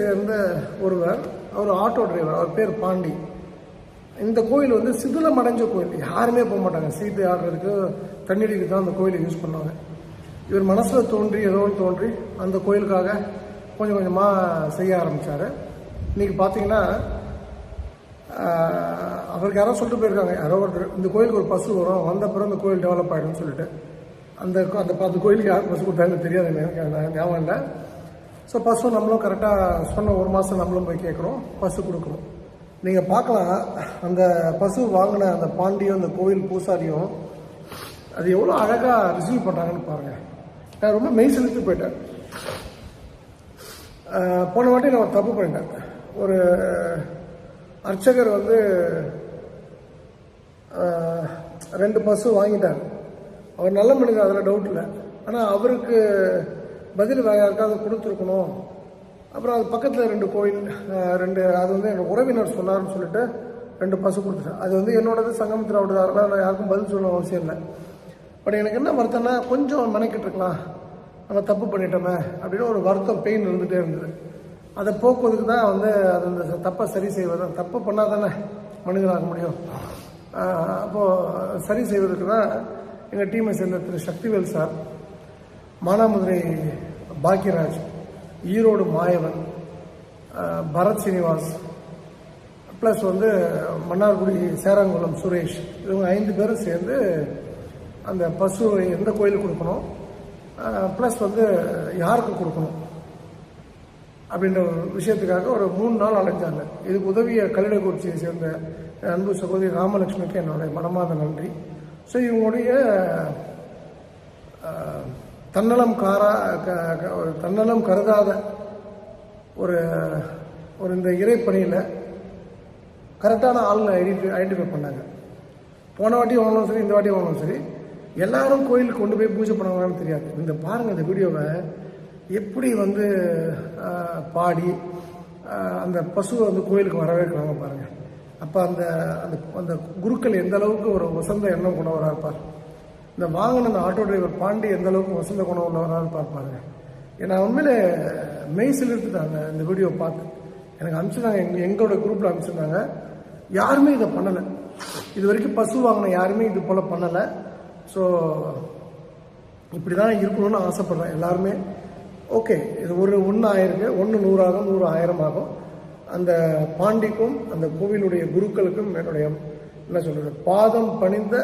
சேர்ந்த ஒருவர் அவர் auto driver அவர் பேர் பாண்டி. இந்த கோயில் வந்து சிதிலம் அடைஞ்ச கோயில். யாருமே போக மாட்டாங்க. சீட்டு ஆடுறதுக்கு தண்ணீருக்கு தான் அந்த கோயிலை யூஸ் பண்ணுவாங்க. இவர் மனசில் தோன்றி ஏதோ ஒன்று தோன்றி அந்த கோயிலுக்காக கொஞ்சம் கொஞ்சமாக செய்ய ஆரம்பித்தார் இன்றைக்கி பார்த்தீங்கன்னா அவருக்கு யாரோ சொல்லிட்டு போயிருக்காங்க. யாரோ ஒருத்தர் இந்த கோயிலுக்கு ஒரு பஸ் வரும். வந்த பிறகு இந்த கோயில் டெவலப் ஆகிடும்னு சொல்லிட்டு. அந்த அந்த பத்து கோயிலுக்கு யார் பஸ் கொடுத்தாங்கன்னு தெரியாது எனக்கு ஞாபகம் இல்லை. ஸோ பசு நம்மளும் கரெக்டாக சொன்ன ஒரு மாதம் நம்மளும் போய் கேட்குறோம் பசு கொடுக்குறோம். நீங்கள் பார்க்கலாம். அந்த பசு வாங்கின அந்த பாண்டியும் அந்த கோவில் பூசாரியும் அது எவ்வளோ அழகாக ரிசீவ் பண்ணுறாங்கன்னு பாருங்கள் நான் ரொம்ப மெய் செலுத்தி போயிட்டேன். போன வாட்டி நான் ஒரு தப்பு பண்ணிட்டேன். ஒரு அர்ச்சகர் வந்து ரெண்டு பசு வாங்கிட்டார். அவர் நல்ல மனிதர் அதில் டவுட் இல்லை. ஆனால் அவருக்கு பதில் வேறு யாருக்காவது கொடுத்துருக்கணும். அப்புறம் அது பக்கத்தில் ரெண்டு கோயில் ரெண்டு அது வந்து என்னோட உறவினர் சொன்னார்னு சொல்லிட்டு ரெண்டு பசு கொடுத்துட்டேன் அது வந்து என்னோடது சங்கமத்திரோடது அதெல்லாம் நான் யாருக்கும் பதில் சொல்ல அவசியம் இல்லை. பட் எனக்கு என்ன வருத்தம்னா கொஞ்சம் மெனக்கிட்டு இருக்கலாம். நம்ம தப்பு பண்ணிட்டோமே அப்படின்னு ஒரு வருத்தம் பெயின் இருந்துகிட்டே இருந்தது. அதை போக்குவதுக்கு தான் வந்து அது அந்த தப்பை சரி செய்வது. தப்பு பண்ணால் தானே மனிதனாக முடியும். அப்போது சரி செய்வதற்கு தான் எங்கள் டீமை சேர்ந்த திரு சக்திவேல் சார் மானாமதுரை பாக்கியராஜ் ஈரோடு மாயவன் பரத் சீனிவாஸ் ப்ளஸ் வந்து மன்னார்குடி சேராங்குளம் சுரேஷ் இவங்க ஐந்து பேரும் சேர்ந்து அந்த பசு எந்த கோயிலுக்கு கொடுக்கணும்? ப்ளஸ் வந்து யாருக்கு கொடுக்கணும்? அப்படின்ற ஒரு விஷயத்துக்காக ஒரு மூணு நாள் அலைஞ்சாங்க இதுக்கு உதவிய கல்லிடக்குறிச்சியை சேர்ந்த அன்பு சகோதரி ராமலட்சுமிக்கு என்னுடைய மனமாத நன்றி. ஸோ இவங்களுடைய தன்னலம் காரா க- க- ஒரு தன்னலம் கருதாத ஒரு ஒரு இந்த இறைப்பணியில் கரெக்டான ஆளுங்களை ஐடென்டி ஐடென்டிஃபை பண்ணாங்க. போன வாட்டி வாங்கினாலும் சரி இந்த வாட்டி வாங்கினாலும் சரி எல்லாரும் கோயிலுக்கு கொண்டு போய் பூஜை பண்ணுவாங்கன்னு தெரியாது. இந்த பாருங்கள் இந்த வீடியோவை எப்படி வந்து பாடி அந்த பசுவை வந்து கோயிலுக்கு வரவேற்கிறாங்க பாருங்கள் அப்போ அந்த அந்த அந்த குருக்கள் எந்த அளவுக்கு ஒரு வசந்த எண்ணம் கொண்டவராக இருப்பார்? இந்த வாங்கின அந்த ஆட்டோ டிரைவர் பாண்டி எந்த அளவுக்கு வசந்த குணம் உள்ளவரான்னு இருப்பார் ஏன்னா உண்மையிலே மெய் இருந்துட்டாங்க இந்த வீடியோ பார்த்து. எனக்கு அனுப்பிச்சிருந்தாங்க எங்க எங்களோட குரூப்பில் அனுப்பிச்சிருந்தாங்க. யாருமே இதை பண்ணலை. இது வரைக்கும் பசு வாங்கின யாருமே இது போல் பண்ணலை. ஸோ இப்படி தான் இருக்கணும்னு ஆசைப்படுறேன் எல்லாருமே. ஓகே இது ஒரு ஒன்று ஆயிருக்கு ஒன்று நூறாகும் நூறு ஆயிரம் ஆகும் அந்த பாண்டிக்கும் அந்த கோவிலுடைய குருக்களுக்கும் என்னுடைய என்ன சொல்கிறது பாதம் பணிந்த